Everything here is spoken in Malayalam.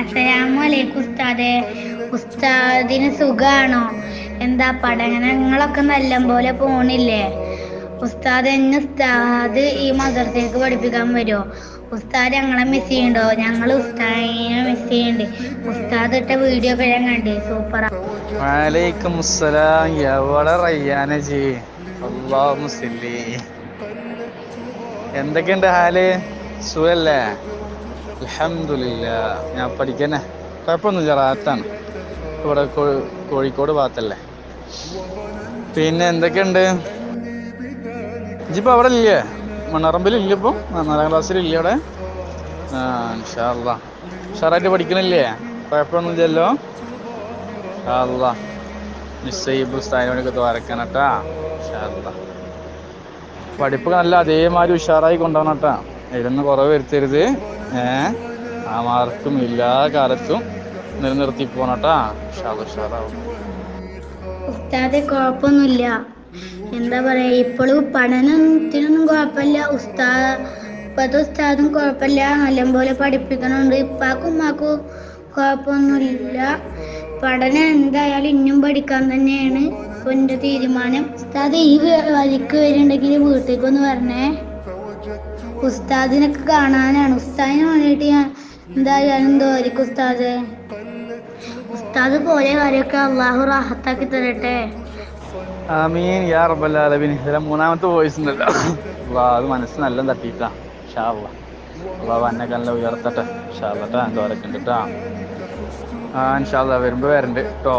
അസ്സലാമലൈക്കും ഉസ്താദെ ഉസ്താദിന് സുഖാണോ? എന്താ പഠനങ്ങളൊക്കെ നല്ല പോലെ പോണില്ലേ? ഉസ്താദ് എന്നെ ഉസ്താദ് ഈ മദർസയ്ക്ക് പഠിപ്പിക്കാൻ വരുമോ ഉസ്താദ് ഞങ്ങളെ മിസ് ചെയ്യണ്ടോ? ഞങ്ങൾ ഉസ്താദിനെ മിസ് ചെയ്യണ്ട്. ഉസ്താദ് ഇട്ട വീഡിയോ ഒക്കെ ഞാൻ കണ്ടേ. മുസ്ലി എന്തൊക്കെയുണ്ട് ഹാൽ? സുഖല്ലേ? അൽഹംദുലില്ല. ഞാൻ പഠിക്കന്നെ കുഴപ്പമൊന്നുമില്ല റാത്താണ് ഇവിടെ കോഴിക്കോട് ഭാഗത്തല്ലേ. പിന്നെ എന്തൊക്കെയുണ്ട്? ഇജിപ്പോ അവിടെ ഇല്ലേ? മണ്ണറമ്പിലില്ല ഇപ്പോൾ ഇപ്പൊ? നാലാം ക്ലാസ്സിലില്ല അവിടെ? ആ ഇൻഷാല്ലാ ഉഷാറായിട്ട് പഠിക്കണില്ലേ? കുഴപ്പമൊന്നുമില്ലല്ലോ? അല്ല നിശ്ചയിപ്പ് സ്ഥാനമൊക്കെ തോരക്കാനട്ടാ പഠിപ്പ് നല്ല അതേമാതിരി ഉഷാറായി കൊണ്ടുപോകണം കേട്ടാ. കുറവ് വരുത്തരുത്. ആ മാർക്കും എല്ലാ കാലത്തും നിലനിർത്തി പോണട്ടാ ഉസ്താദ് എന്താ പറയാ ഇപ്പോഴും പഠനത്തിനൊന്നും കുഴപ്പമില്ല. ഉസ്താദ് ഇപ്പത്തെ ഉസ്താദും കുഴപ്പമില്ല. നല്ലപോലെ പഠിപ്പിക്കണുണ്ട്. ഇപ്പാക്കും ഉമ്മാക്കും കുഴപ്പമൊന്നുമില്ല പഠനം എന്തായാലും ഇന്നും പഠിക്കാൻ തന്നെയാണ്. ഇപ്പൊ എന്റെ തീരുമാനം. ഉസ്താദ് ഈ വഴിക്ക് വരുന്നുണ്ടെങ്കിൽ വീട്ടിലേക്കൊന്ന് വരണേ. ഉസ്താദിനൊക്കെ കാണാനാണ്. ഉസ്താദിനെ വേണ്ടിയിട്ട് ഞാൻ എന്തായാലും തോരിക്കും ഉസ്താദ്. ഉസ്താദ് പോലെ കാര്യമൊക്കെ അള്ളാഹു റാഹത്താക്കി തരട്ടെ. ആമീൻ. യാ മൂന്നാമത്തെ വോയിസ് ഉണ്ടല്ലോ. അത് മനസ്സ് നല്ല തട്ടിയിട്ടാ. ഉയർത്തട്ടെ. ഇൻഷാല്ല വരുമ്പോ വരണ്ട് കേട്ടോ